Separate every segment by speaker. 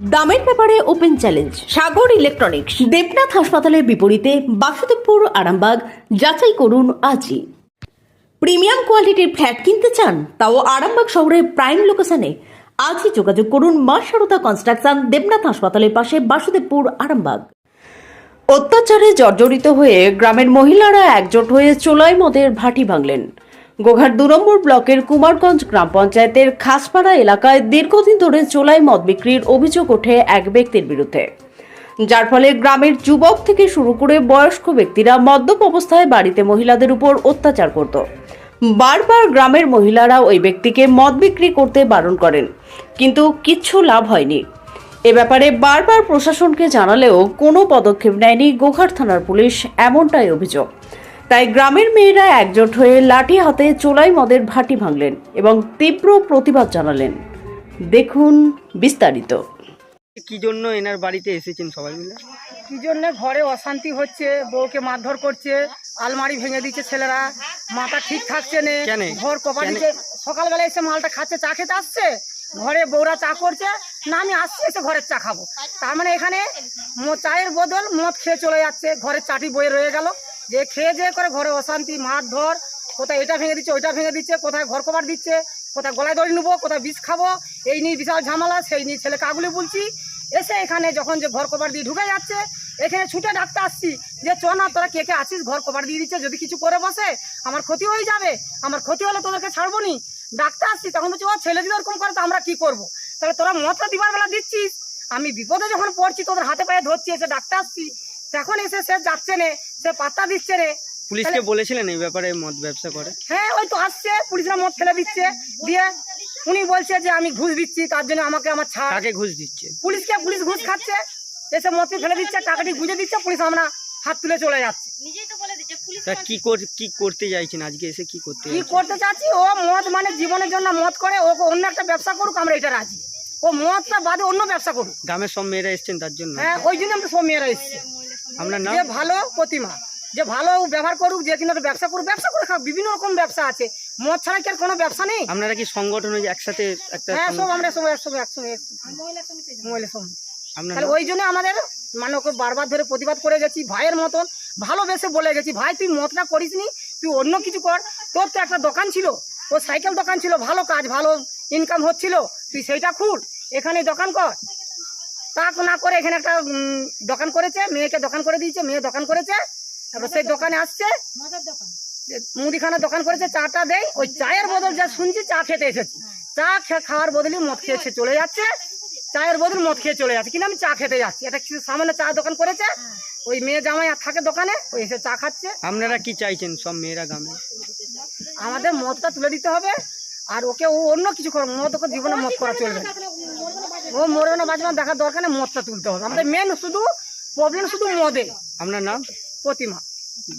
Speaker 1: দামের ব্যাপারে open challenge Sagar electronics Debnath হাসপাতালের বিপরীতে বাসুদেবপুর, আরামবাগ, যাচাই করুন আজই। প্রিমিয়াম কোয়ালিটির ফ্ল্যাট কিনতে চান, তাও আরামবাগ শহরের প্রাইম লোকেশনে আজই যোগাযোগ করুন মা সারদা কনস্ট্রাকশন দেবনাথ হাসপাতালের পাশে বাসুদেবপুর, আরামবাগ। অত্যাচারে জর্জরিত হয়ে গ্রামের মহিলারা একজোট হয়ে চোলাই মদের ভাটি ভাঙলেন। গোঘাট দু নম্বর ব্লকের কুমারগঞ্জ গ্রাম পঞ্চায়েতের খাসপাড়া এলাকায় দীর্ঘদিন ধরে চোলাই মদ বিক্রির অভিযোগ ওঠে এক ব্যক্তির বিরুদ্ধে। যার ফলে গ্রামের যুবক থেকে শুরু করে বয়স্ক ব্যক্তিরা মদ্যপ অবস্থায় বাড়িতে মহিলাদের উপর অত্যাচার করত। বারবার গ্রামের মহিলারা ওই ব্যক্তিকে মদ বিক্রি করতে বারণ করেন, কিন্তু কিচ্ছু লাভ হয়নি। এ ব্যাপারে বারবার প্রশাসনকে জানালেও কোনো পদক্ষেপ নেয়নি গোঘাট থানার পুলিশ, এমনটাই অভিযোগ। তাই গ্রামের মেয়েরা একজোট হয়ে লাঠি হাতে চোলাই মদের ভাটি ভাঙলেন এবং তীব্র প্রতিবাদ জানালেন দেখুন বিস্তারিত
Speaker 2: কি জন্য এনার বাড়িতে এসেছেন সবাই মিলে
Speaker 3: কি জন্য ঘরে অশান্তি হচ্ছে বউকে মারধর করছে আলমারি ভেঙে দিচ্ছে ছেলেরা মাথা ঠিক থাকছে না
Speaker 2: কেন?
Speaker 3: ঘর কপা
Speaker 2: কেন?
Speaker 3: দিচ্ছে সকালবেলা এসে মালটা খাচ্ছে চা খেতে আসছে ঘরে বউরা চা করছে, না আমি আসছি, এসে ঘরের চা খাব। তার মানে এখানে চায়ের বদল মদ খেয়ে চলে যাচ্ছে, ঘরের চাটি বয়ে রয়ে গেল। যে খেয়ে যেয়ে করে ঘরে অশান্তি, মারধর, কোথায় এটা ভেঙে দিচ্ছে, ওইটা ভেঙে দিচ্ছে, কোথায় ঘর কভার দিচ্ছে, কোথায় গলায় দড়ি নেব, কোথায় বিষ খাব, এই নিয়ে বিশাল ঝামেলা, সেই নিয়ে ছেলে কাগুলি বলছি এসে এখানে যখন যে ঘর কভার দিয়ে ঢুকে যাচ্ছে, এখানে ছুটে ডাকতে আসছি যে চ না, তোরা কে কে আছিস? ঘর কভার দিয়ে দিচ্ছে, যদি কিছু করে বসে, আমার ক্ষতি হয়ে যাবে, আমার ক্ষতি হলে তোদেরকে ছাড়বো নি। ডাকতে আসছি, তখন বলছি, ও, ছেলে যদি ওরকম করে, তো আমরা কি করব? তাহলে তোরা মদটা দিবার বেলা দিচ্ছিস। আমি বিপদে যখন পড়ছি, তোদের হাতে পায়ে ধরছি, এসে ডাকতে আসছি। তখন এসে সে যাচ্ছে নে, সে পাত্তা দিচ্ছে রে
Speaker 2: পুলিশকে বলেছিলেন এই ব্যাপারে মদ ব্যবসা করে?
Speaker 3: হ্যাঁ ওই তো আসছে পুলিশরা মদ ফেলে দিচ্ছে দিয়ে উনি বলছে যে আমি ঘুষ দিচ্ছি তার জন্য আমাকে আমার ছাড়।
Speaker 2: কাকে ঘুষ দিচ্ছে?
Speaker 3: পুলিশকে পুলিশ ঘুষ খাচ্ছে এসে মদকে ফেলে দিচ্ছে টাকাটি গুঁজে দিচ্ছে পুলিশ আমরা হাত তুলে চলে যাচ্ছে।
Speaker 2: তা কি কি করতে চাইছেন? আজকে এসে কি করতে
Speaker 3: কি করতে চাচ্ছি? ও মদ মানে জীবনের জন্য মদ করে ও অন্য একটা ব্যবসা করুক আমরা এটা রাজি। ও মদটা বাদে অন্য ব্যবসা করুক।
Speaker 2: গ্রামের সব মেয়েরা এসছেন তার জন্য?
Speaker 3: হ্যাঁ ওই জন্য আমরা সব মেয়েরা এসছি।
Speaker 2: আপনার নাম?
Speaker 3: ভালো প্রতিমা। যে ভালো ব্যবহার করুক যে কিনা ব্যবসা করুক ব্যবসা করে খাক বিভিন্ন রকম ব্যবসা আছে। মদ ছাড়া কি আর কোনো ব্যবসা নেই?
Speaker 2: আপনারা কি সংগঠন হয়ে একসাথে একটা
Speaker 3: হ্যাঁ সব আমরা সব একসঙ্গে একসঙ্গে মহিলা সমিতি তাহলে ওই জন্য আমাদের মানে ওকে বারবার ধরে প্রতিবাদ করে গেছি ভাইয়ের মতন ভালোবেসে বলে গেছি ভাই তুই মতটা করিস নি তুই অন্য কিছু কর। তোর তো একটা দোকান ছিল ও সাইকেল দোকান ছিল ভালো কাজ ভালো ইনকাম হচ্ছিল তুই সেইটা খুল এখানে দোকান কর। তা না করে এখানে একটা দোকান করেছে মেয়েকে দোকান করে দিয়েছে মেয়ে দোকান করেছে তারপর সেই দোকানে আসছে। যে মুদিখানার দোকান করেছে চাটা দেয় ওই চায়ের বদল যা শুনছি চা খেতে এসেছি। চা খে- খাওয়ার বদলে মদ খেয়ে চলে যাচ্ছে। চায়ের বদল মদ খেয়ে চলে যাচ্ছে। কিন্তু আমি চা খেতে যাচ্ছি। এটা কিছু সামান্য চা দোকান করেছে। ওই মেয়ে জামাই আর থাকে দোকানে ওই এসে চা খাচ্ছে।
Speaker 2: আপনারা কি চাইছেন সব মেয়েরা গ্রামে?
Speaker 3: আমাদের মদটা তুলে দিতে হবে। আর ওকে ও অন্য কিছু করে মদ ওকে জীবনে মদ করা চলবে ও মরবে না বাঁচবে দেখার দরকার নেই মদটা তুলতে হবে। আমাদের মেন শুধু প্রবলেম শুধু মদে।
Speaker 2: আপনার নাম?
Speaker 3: প্রতিমা।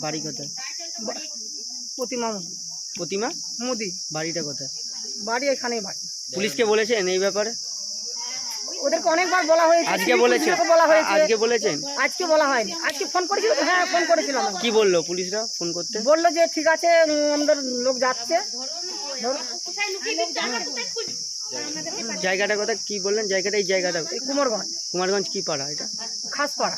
Speaker 2: বাড়ি কোথায়?
Speaker 3: প্রতিমা মোদি।
Speaker 2: প্রতিমা?
Speaker 3: মোদি।
Speaker 2: বাড়িটা কোথায়?
Speaker 3: বাড়ি এখানেই বাড়ি।
Speaker 2: পুলিশকে বলেছেন এই ব্যাপারে?
Speaker 3: ওদেরকে অনেকবার বলা হয়েছে
Speaker 2: আজকে বলেছেন?
Speaker 3: বলা হয়েছে।
Speaker 2: আজকে বলেছেন?
Speaker 3: আজকে বলা হয়নি। আজকে ফোন করেছিল হ্যাঁ ফোন করেছিলাম
Speaker 2: কি বলল পুলিশরা ফোন করতে?
Speaker 3: বলল যে ঠিক আছে আমাদের লোক যাচ্ছে।
Speaker 2: জায়গাটা কথা কি বললেন? জায়গাটা এই জায়গাটা?
Speaker 3: এই কুমারগঞ্জ।
Speaker 2: কুমারগঞ্জ কি পাড়া এটা?
Speaker 3: খাসপাড়া।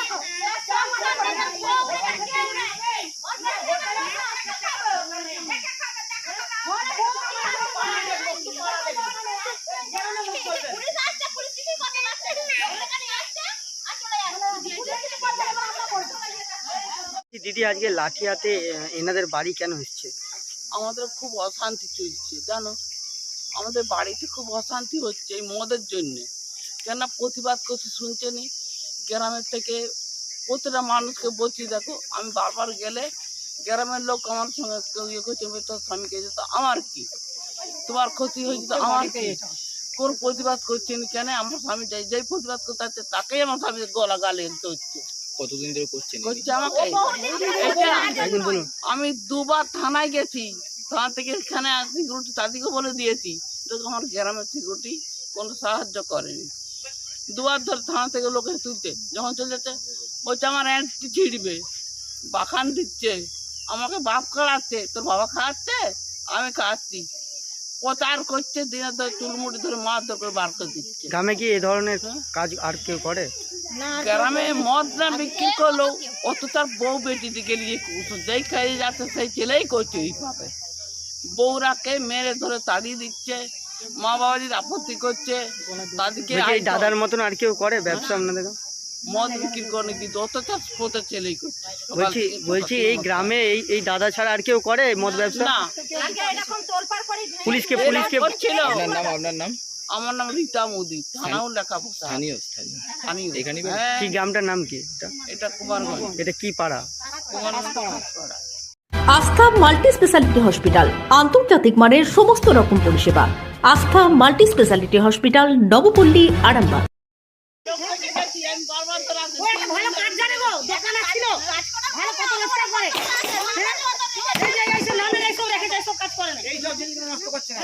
Speaker 2: দিদি আজকে লাঠি হাতে এনাদের বাড়ি কেন এসছে?
Speaker 4: আমাদের খুব অশান্তি চলছে, জানো? আমাদের বাড়িতে খুব অশান্তি হচ্ছে এই মদের জন্যে। কেন প্রতিবাদ করছে শুনছেনি গ্রামের থেকে প্রতিটা মানুষকে বলছি, দেখো, আমি বারবার গেলে গ্রামের লোক আমার সঙ্গে কেউ ইয়ে করছে তোর স্বামীকে যেত আমার কি? তোমার ক্ষতি হয়েছে তো আমার কি? কোন প্রতিবাদ করছেন কেন আমার স্বামী যাই, যেই প্রতিবাদ করতে তাকেই আমার স্বামী গলা গালে হচ্ছে।
Speaker 5: কতদিন ধরে করছেন
Speaker 4: করছে আমাকে।
Speaker 2: একদিন বলুন।
Speaker 4: আমি দুবার থানায় গেছি। থানা থেকে এখানে সিকিউরিটি তাদেরকে বলে দিয়েছি তো আমার গ্রামের সিকিউরিটি কোনো সাহায্য করেনি। দুবার ধরে থানা থেকে লোকে তুলতে যখন চলে যাচ্ছে বলছে আমার অ্যান্টি ছিঁড়বে বাখান দিচ্ছে আমাকে বাপ খাড়াচ্ছে তোর বাবা খাওয়াচ্ছে আমি খাওয়াচ্ছি প্রচার করছে দিনে ধরে চুলমুড়ি ধরে মারধর করে বার করে দিচ্ছে।
Speaker 2: গ্রামে কি এই ধরনের কাজ আর কেউ করে?
Speaker 4: গ্রামে মদ না বিক্রি করল অত তার বউ বেটি দিকে নিয়ে যেই খাইয়ে যাচ্ছে সেই ছেলেই করছে এইভাবে। বউরাকে মেরে ধরে তাড়িয়ে দিচ্ছে মা বাবাজির আপত্তি করছে তাদেরকে
Speaker 2: দাদার মতন আর কেউ করে ব্যবসা আপনাদের? গ্রামে?
Speaker 4: মদ বিক্রি করে কিন্তু অত প্রচার ছেলেই করছে
Speaker 2: বলছি বলছি এই গ্রামে এই এই দাদা ছাড়া আর কেউ করে মদ ব্যবসা?
Speaker 4: না।
Speaker 2: পুলিশকে
Speaker 4: এরা
Speaker 2: পুলিশকে
Speaker 4: করছিল
Speaker 5: নাম আপনার নাম?
Speaker 4: আমার নাম রীতা মোদি থানাও লেখা
Speaker 5: স্থানীয় স্থানীয়।
Speaker 4: স্থানীয়।
Speaker 5: এখানেই বাড়ি?
Speaker 4: হ্যাঁ,
Speaker 2: কি গ্রামটার নাম কি? এটা
Speaker 4: এটা কুমারগঞ্জ।
Speaker 2: এটা কি পাড়া?
Speaker 4: কুমারগঞ্জ। পাড়া।
Speaker 1: আস্থা মাল্টি স্পেশালিটি হসপিটাল আন্তর্জাতিক মানের সমস্ত রকম পরিষেবা। Astha multi speciality hospital Nabapalli Arambagh
Speaker 3: ভালো কাজ জানে গো দোকান ছিল ভালো কত রোজগার করে হ্যাঁ? এই জায়গায় রেখে যায় সব কাজ করে না। এই সব জিনিস নষ্ট করছে না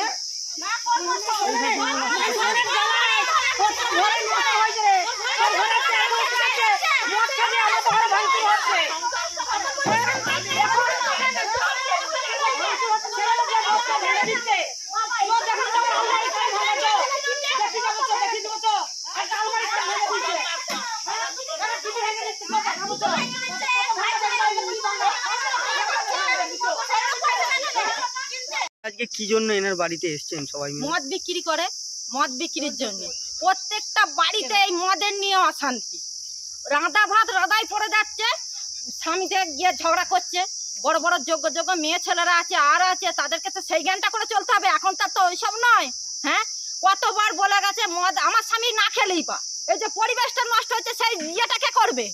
Speaker 2: আজকে কি জন্য এনার বাড়িতে এসেছেন সবাই
Speaker 6: মদ বিক্রি করে, মদ বিক্রির জন্য। প্রত্যেকটা বাড়িতে এই মদের নিয়ে অশান্তি। রাঁধা ভাত রাধাই পড়ে যাচ্ছে স্বামীতে গিয়ে ঝগড়া করছে, বড় বড় যোগ্য যোগ্য মেয়ে ছেলেরা আছে, আর আছে, তাদেরকে তো সেই জ্ঞানটা করে চলতে হবে, এখন তার তো ওইসব নয় হ্যাঁ? কতবার বলে গেছে, মদ আমার স্বামী না খেলেই পা। এই যে পরিবেশটা নষ্ট হচ্ছে, সেই ইয়েটা কে করবে?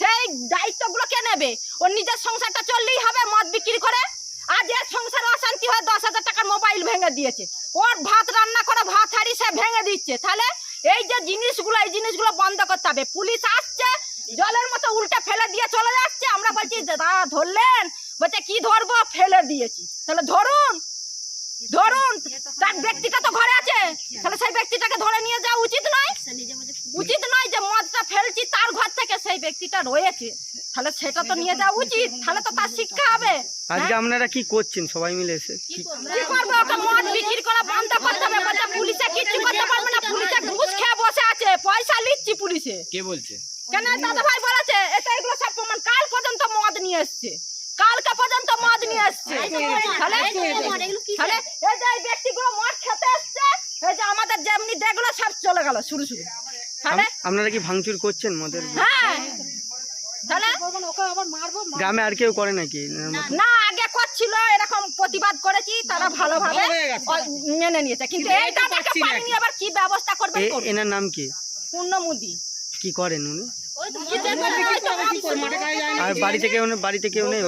Speaker 6: সেই দায়িত্বগুলো কে নেবে? ওর নিজের সংসারটা চললেই হবে মদ বিক্রি করে? আজ এর সংসারে অশান্তি হয়, দশ হাজার টাকার মোবাইল ভেঙে দিয়েছে। ওর ভাত রান্না করে ভাত হাড়ি সে ভেঙে দিচ্ছে। তাহলে এই যে জিনিসগুলো, এই জিনিসগুলো বন্ধ করতে হবে। পুলিশ আসছে, জলের মতো উল্টে ফেলে দিয়ে চলে যাচ্ছে। আমরা বলছি, দাদা ধরলেন। বলছে, কি ধরবো? ফেলে দিয়েছি। তাহলে ধরুন। ধরুন তার ব্যক্তিটা তো ঘরে আছে। তাহলে সেই ব্যক্তিটাকে ধরে নিয়ে যাওয়া উচিত নয়। উচিত নয় যে মদটা ফেলছি তার ঘর থেকে সেই ব্যক্তিটা রয়েছে। তাহলে সেটা তো নিয়ে যাওয়া উচিত। তাহলে তো তার শিক্ষা হবে।
Speaker 2: আজকে আপনারা কি করছেন? সবাই মিলে এসে? কি-
Speaker 6: করবে? ওকে মদ বিক্রি করা বন্ধ করতে হবে। বলছে পুলিশে কিচ্ছু করতে পারবে না। পুলিশে ঘুষ খেয়ে বসে আছে। পয়সা নিচ্ছি পুলিশে।
Speaker 5: কে বলছে?
Speaker 6: কেন? দাদা ভাই বলেছে এটা এগুলো সব প্রমাণ। কাল পর্যন্ত মদ নিয়ে এসছে। কালকে পর্যন্ত মদ নিয়ে এসছে। তাহলে তাহলে এই যে ব্যক্তিগুলো মদ খেতে এসছে এই যে আমাদের যেমনি দেখল সব চলে গেল শুরু শুরু। তাহলে
Speaker 2: আপনারা কি ভাঙচুর করছেন মদের
Speaker 6: হ্যাঁ। তাহলে
Speaker 2: গ্রামে আর কেউ করে নাকি?
Speaker 6: না আগে করছিল এরকম প্রতিবাদ করেছি তারা ভালোভাবে মেনে নিয়েছে। কিন্তু এইটা আবার কি ব্যবস্থা করবে
Speaker 2: এনার নাম কি?
Speaker 6: পূর্ণমুদি।
Speaker 2: কি করেন উনি? আর বাড়িতে কেউ বাড়িতে কেউ নেই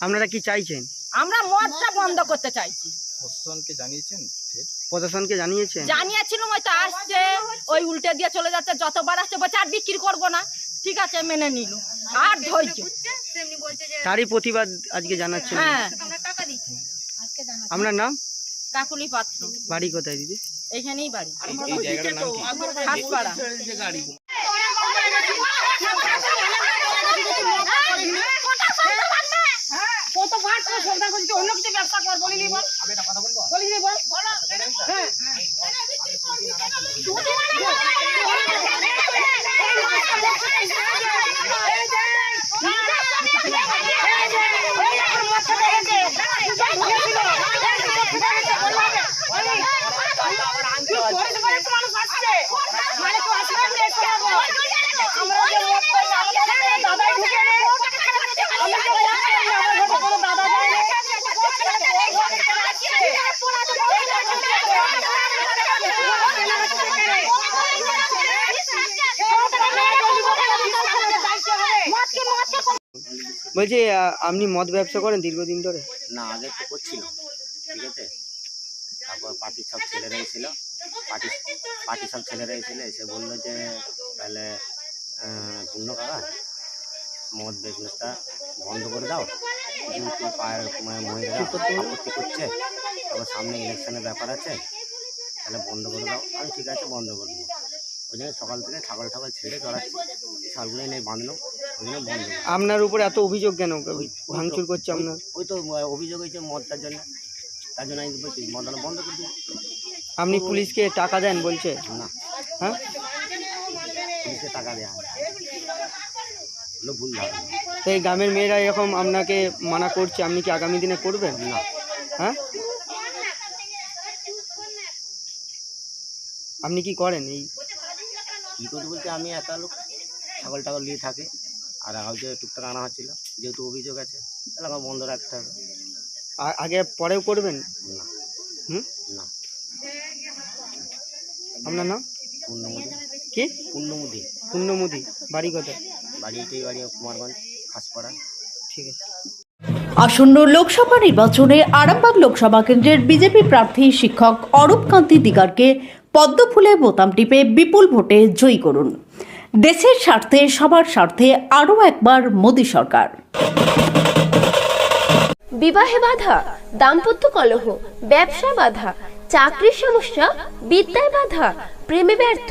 Speaker 2: আপনারা কি চাইছেন?
Speaker 6: আমরা মদটা বন্ধ করতে চাইছি।
Speaker 5: প্রশাসনকে জানিয়েছেন
Speaker 2: প্রশাসনকে জানিয়েছেন?
Speaker 6: জানিয়েছিলাম ওই তো আসছে ওই উল্টে দিয়ে চলে যাচ্ছে যতবার আসছে বলছে আর বিক্রি করব না। ঠিক আছে মেনে নিল। আর ধৈর্য
Speaker 2: তারই প্রতিবাদ আজকে জানাচ্ছেন।
Speaker 6: হ্যাঁ।
Speaker 2: আপনার নাম?
Speaker 6: কাকুলি পাত্র।
Speaker 2: বাড়ি কোথায় দিদি?
Speaker 6: এইখানেই বাড়ি।
Speaker 3: কত বার সন্ধ্যা করছি অন্য কিছু ব্যবসা কর বলিনি বল। বলিনি বল হ্যাঁ মানুষ আসছে মানে তো আসবে আমরা এসে যাব আমরা যে মত পাই আমাদের দাদাই ঢুকে নেই আমরা তো জানি না, আমার ঘরে কোনো দাদা যায় না।
Speaker 2: বলছি আপনি মদ ব্যবসা করেন দীর্ঘদিন ধরে?
Speaker 7: না, আগে তো করছিল ঠিক আছে? তারপর পার্টির সব ছেলেরা এসেছিল, পার্টি, পার্টির সব ছেলেরা এসেছিল, এসে বলল যে, তাহলে পূর্ণ কাকা, মদ বিজনেসটা বন্ধ করে দাও। যেহেতু পায়ের মহিলারা আপত্তি করছে তারপর সামনে ইলেকশনের ব্যাপার আছে, তাহলে বন্ধ করে দাও। আমি ঠিক আছে, বন্ধ করে দেবো। ওই জন্য সকাল থেকে ছাগল ঠাগল ছেড়ে চড়াচ্ছি ছাগলগুলো নেই বাঁধলো ওই জন্য বন্ধ
Speaker 2: আপনার উপর এত অভিযোগ কেন? ভাঙচুর করছে আপনার?
Speaker 7: ওই তো অভিযোগ হয়েছে মদটার জন্য। তার জন্য আমি বলছি মদটা বন্ধ করে দেবো।
Speaker 2: আপনি পুলিশকে টাকা দেন বলছে?
Speaker 7: না।
Speaker 2: হ্যাঁ?
Speaker 7: পুলিশকে টাকা দেওয়া হয় ভুল
Speaker 2: তো এই গ্রামের মেয়েরা এরকম আপনাকে মানা করছে আপনি কি আগামী দিনে করবেন?
Speaker 7: না।
Speaker 2: হ্যাঁ? আপনি কি করেন এই?
Speaker 7: কী করতে বলতে আমি একা লোক ছাগল টাগল নিয়ে থাকে। আর হয়তো টুকটাক আনা হচ্ছিল যেহেতু অভিযোগ আছে তাহলে আমার বন্ধ রাখতে হবে।
Speaker 2: আগে পরেও করবেন?
Speaker 7: না।
Speaker 2: হুম?
Speaker 7: না।
Speaker 2: আপনার নাম?
Speaker 7: পূর্ণমুদি
Speaker 2: কি?
Speaker 7: পূর্ণমুদি
Speaker 2: পূর্ণমুদি বাড়ি কোথায়?
Speaker 7: বাড়ি এটাই বাড়ি কুমারগঞ্জ খাসপাড়া।
Speaker 2: ঠিক আছে।
Speaker 1: আসন্ন লোকসভা নির্বাচনে আরামবাগ লোকসভা কেন্দ্রের বিজেপি প্রার্থী শিক্ষক অরূপ কান্তি দিগারকে পদ্মফুলে বোতাম টিপে বিপুল ভোটে জয়ী করুন। দেশের স্বার্থে, সবার স্বার্থে আরও একবার মোদী সরকার।
Speaker 8: বিবাহে বাধা, দাম্পত্য কলহ, ব্যবসা বাধা, চাকরির সমস্যা, বিদ্যায় বাধা, প্রেমে ব্যর্থ